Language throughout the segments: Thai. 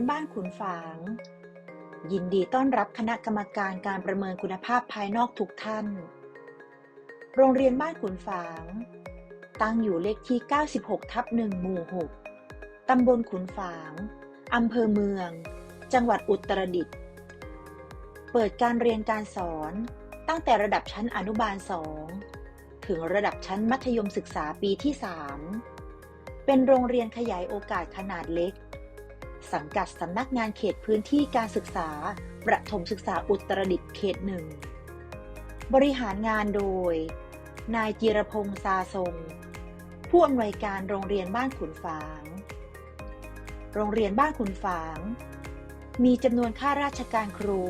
นบ้านขุนฝาง ยินดีต้อนรับคณะกรรมการการประเมินคุณภาพภายนอกทุกท่าน โรงเรียนบ้านขุนฝาง ตั้งอยู่เลขที่ 96 ทับ1หมู่ 6 ตำบลขุนฝาง อำเภอเมือง จังหวัดอุตรดิตถ์ เปิดการเรียนการสอนตั้งแต่ระดับชั้นอนุบาล 2 ถึงระดับชั้นมัธยมศึกษาปีที่ 3 เป็นโรงเรียนขยายโอกาสขนาดเล็ก สังกัดสำนักงานเขตพื้นที่การศึกษา ประถมศึกษาอุตรดิตถ์เขตหนึ่ง บริหารงานโดย นายจิรพงษ์ซาทรง ผู้อำนวยการโรงเรียนบ้านขุนฝาง โรงเรียนบ้านขุนฝาง มีจำนวนข้าราชการครู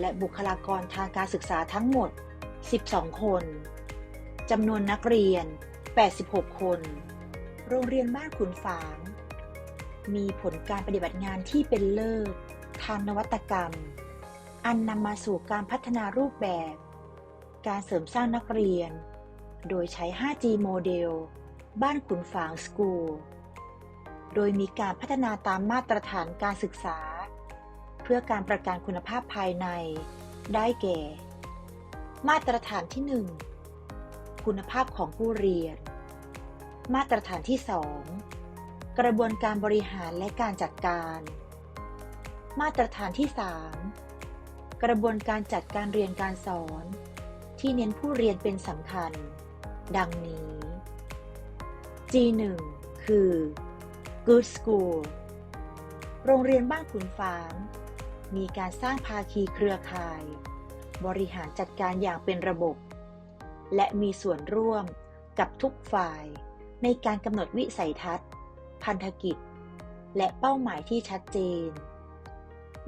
และบุคลากรทางการศึกษาทั้งหมด 12 คนจำนวนนักเรียน 86 คน โรงเรียนบ้านขุนฝาง มีผลการปฏิบัติงานที่เป็นเลิศทางนวัตกรรม อันนำมาสู่การพัฒนารูปแบบ การเสริมสร้างนักเรียน โดยใช้ 5G โมเดล บ้านขุนฝางสกูล โดยมีการพัฒนาตามมาตรฐานการศึกษา เพื่อการประกันคุณภาพภายใน ได้แก่ มาตรฐานที่ 1 คุณภาพของผู้เรียน มาตรฐานที่ 2 กระบวนการบริหารและการจัดการ มาตรฐานที่ 3 กระบวนการจัดการเรียนการสอน ที่เน้นผู้เรียนเป็นสำคัญ ดังนี้ G1 คือ Good School โรงเรียนบ้านขุนฝาง มีการสร้างภาคีเครือข่าย บริหารจัดการอย่างเป็นระบบ และมีส่วนร่วมกับทุกฝ่ายในการกำหนดวิสัยทัศน์ พันธกิจ และเป้าหมายที่ชัดเจน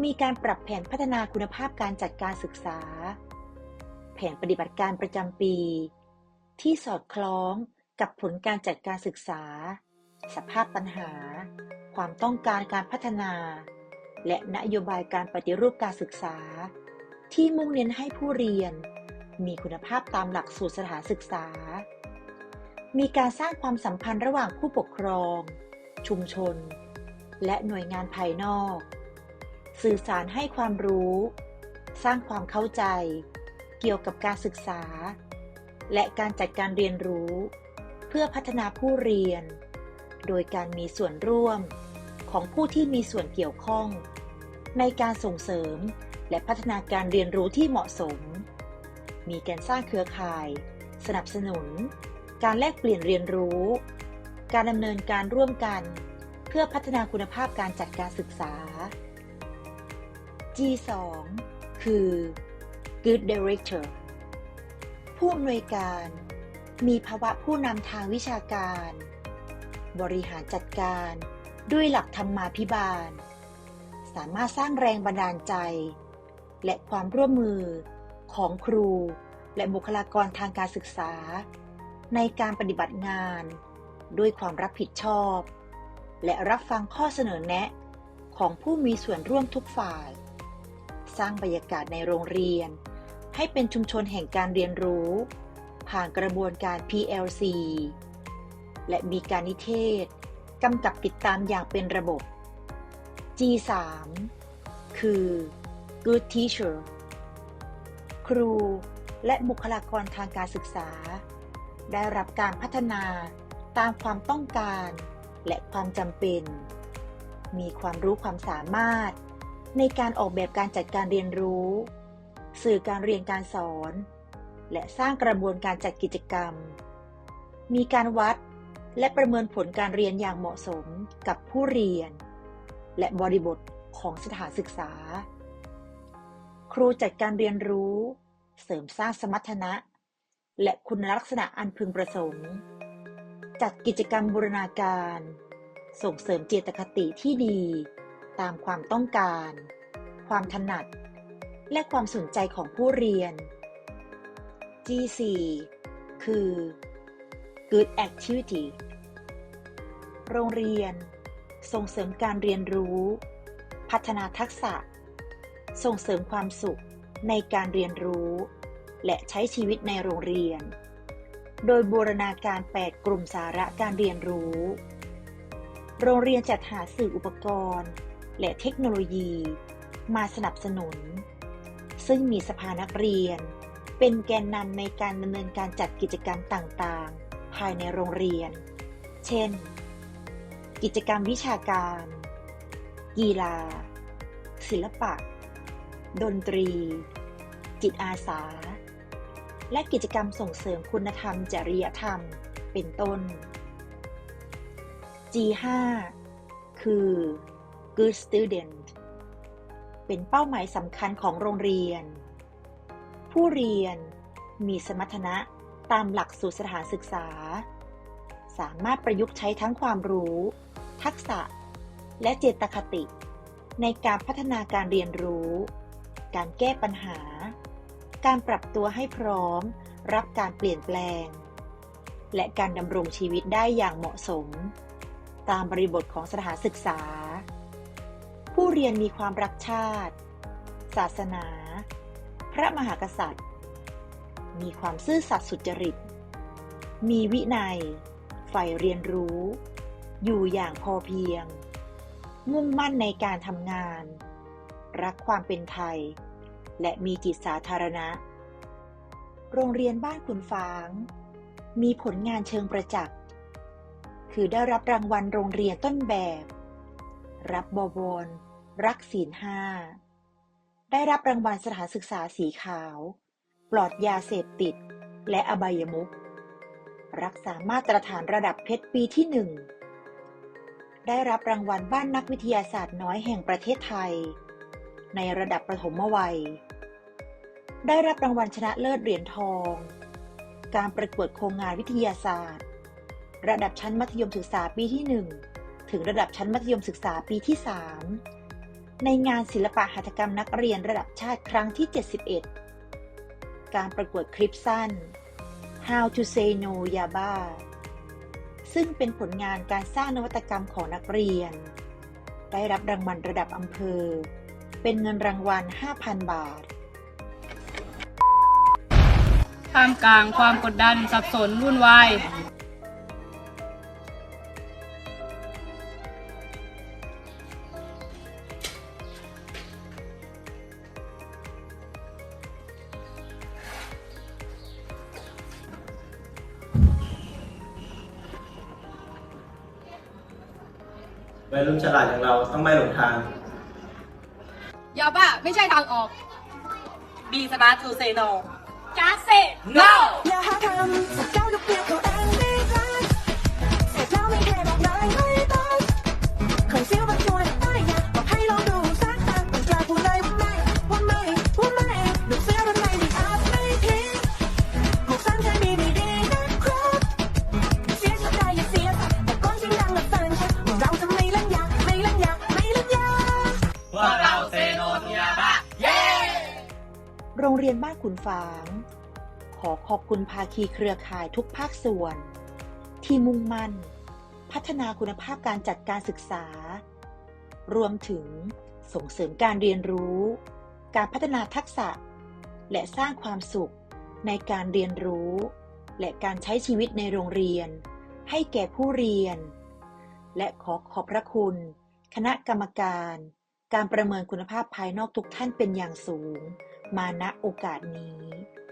มีการปรับแผนพัฒนาคุณภาพการจัดการศึกษา แผนปฏิบัติการประจำปี ที่สอดคล้องกับผลการจัดการศึกษา สภาพปัญหา ความต้องการการพัฒนา และนโยบายการปฏิรูปการศึกษา ที่มุ่งเน้นให้ผู้เรียน มีคุณภาพตามหลักสูตรสถานศึกษา มีการสร้างความสัมพันธ์ระหว่างผู้ปกครอง ชุมชน และหน่วยงานภายนอก สื่อสารให้ความรู้ สร้างความเข้าใจ เกี่ยวกับการศึกษา และการจัดการเรียนรู้ เพื่อพัฒนาผู้เรียน โดยการมีส่วนร่วมของผู้ที่มีส่วนเกี่ยวข้อง ในการส่งเสริมและพัฒนาการเรียนรู้ที่เหมาะสม มีการสร้างเครือข่าย สนับสนุน การแลกเปลี่ยนเรียนรู้ การดำเนินการร่วมกัน เพื่อพัฒนาคุณภาพการจัดการศึกษา G2 คือ Good Director ผู้อำนวยการ มีภาวะผู้นำทางวิชาการ บริหารจัดการด้วยหลักธรรมาภิบาล สามารถสร้างแรงบันดาลใจ และความร่วมมือของครูและบุคลากรทางการศึกษา ในการปฏิบัติงาน ด้วยความรับผิดชอบ และรับฟังข้อเสนอแนะ ของผู้มีส่วนร่วมทุกฝ่าย สร้างบรรยากาศในโรงเรียน ให้เป็นชุมชนแห่งการเรียนรู้ ผ่านกระบวนการ PLC และมีการนิเทศกำกับติดตามอย่างเป็นระบบ G3 คือ Good Teacher ครูและบุคลากรทางการศึกษา ได้รับการพัฒนา ตามความต้องการ และความจำเป็น มีความรู้ความสามารถ ในการออกแบบการจัดการเรียนรู้ สื่อการเรียนการสอน และสร้างกระบวนการจัดกิจกรรม มีการวัดและประเมินผลการเรียนอย่างเหมาะสมกับผู้เรียน และบริบทของสถานศึกษา ครูจัดการเรียนรู้ เสริมสร้างสมรรถนะ และคุณลักษณะอันพึงประสงค์ จัดกิจกรรมบูรณาการ ส่งเสริมเจตคติที่ดี ตามความต้องการ ความถนัด และความสนใจของผู้เรียน G4 คือ Good Activity โรงเรียน ส่งเสริมการเรียนรู้ พัฒนาทักษะ ส่งเสริมความสุขในการเรียนรู้ และใช้ชีวิตในโรงเรียน โดยบูรณาการ 8 กลุ่มสาระการเรียนรู้ โรงเรียนจัดหาสื่ออุปกรณ์ และเทคโนโลยี มาสนับสนุน ซึ่งมีสภานักเรียน เป็นแกนนำในการดำเนินการจัดกิจกรรมต่างๆ ภายในโรงเรียน เช่น กิจกรรมวิชาการ กีฬา ศิลปะ ดนตรี จิตอาสา และกิจกรรมส่งเสริมคุณธรรม จริยธรรม เป็นต้น G5 คือ Good Student เป็นเป้าหมายสำคัญของโรงเรียน ผู้เรียนมีสมรรถนะตามหลักสูตรสถานศึกษา สามารถประยุกต์ใช้ทั้งความรู้ ทักษะ และเจตคติ ในการพัฒนาการเรียนรู้ การแก้ปัญหา การปรับตัวให้พร้อม รับการเปลี่ยนแปลง และการดำรงชีวิตได้อย่างเหมาะสม ตามบริบทของสถานศึกษา ผู้เรียนมีความรักชาติ ศาสนา พระมหากษัตริย์ มีความซื่อสัตย์สุจริต มีวินัยใฝ่เรียนรู้ อยู่อย่างพอเพียง มุ่งมั่นในการทำงาน รักความเป็นไทย และมีจิตสาธารณะ โรงเรียนบ้านขุนฟาง มีผลงานเชิงประจักษ์ คือได้รับรางวัลโรงเรียนต้นแบบ รับบวร รักศีลห้า ได้รับรางวัลสถานศึกษาสีขาว ปลอดยาเสพติด และอบายมุข รักษามาตรฐานระดับเพชรปีที่หนึ่งได้รับรางวัลบ้านนักวิทยาศาสตร์น้อยแห่งประเทศไทย ในระดับประถมวัย ได้รับรางวัลชนะเลิศเหรียญทอง การประกวดโครงงานวิทยาศาสตร์ ระดับชั้นมัธยมศึกษาปีที่ 1 ถึงระดับชั้นมัธยมศึกษาปีที่ 3 ในงานศิลปะหัตถกรรมนักเรียนระดับชาติครั้งที่ 71 การประกวดคลิปสั้น How to say no Yaba ซึ่งเป็นผลงานการสร้างนวัตกรรมของนักเรียน ได้รับรางวัลระดับอำเภอ เป็นเงินรางวัล 5,000 บาท ท่ามกลางความกดดันสับสนวุ่นวายวัยรุ่นฉลาดอย่างเราต้องไม่หลงทางยาบ้าไม่ใช่ทางออก Be smart to say no จ้าเซ่ no โรงเรียนบ้านขุนฝาง ขอขอบคุณภาคีเครือข่ายทุกภาคส่วน ที่มุ่งมั่น พัฒนาคุณภาพการจัดการศึกษา รวมถึงส่งเสริมการเรียนรู้ การพัฒนาทักษะ และสร้างความสุขในการเรียนรู้ และการใช้ชีวิตในโรงเรียน ให้แก่ผู้เรียน และขอขอบพระคุณ คณะกรรมการ การประเมินคุณภาพภายนอกทุกท่านเป็นอย่างสูง มาณโอกาสนี้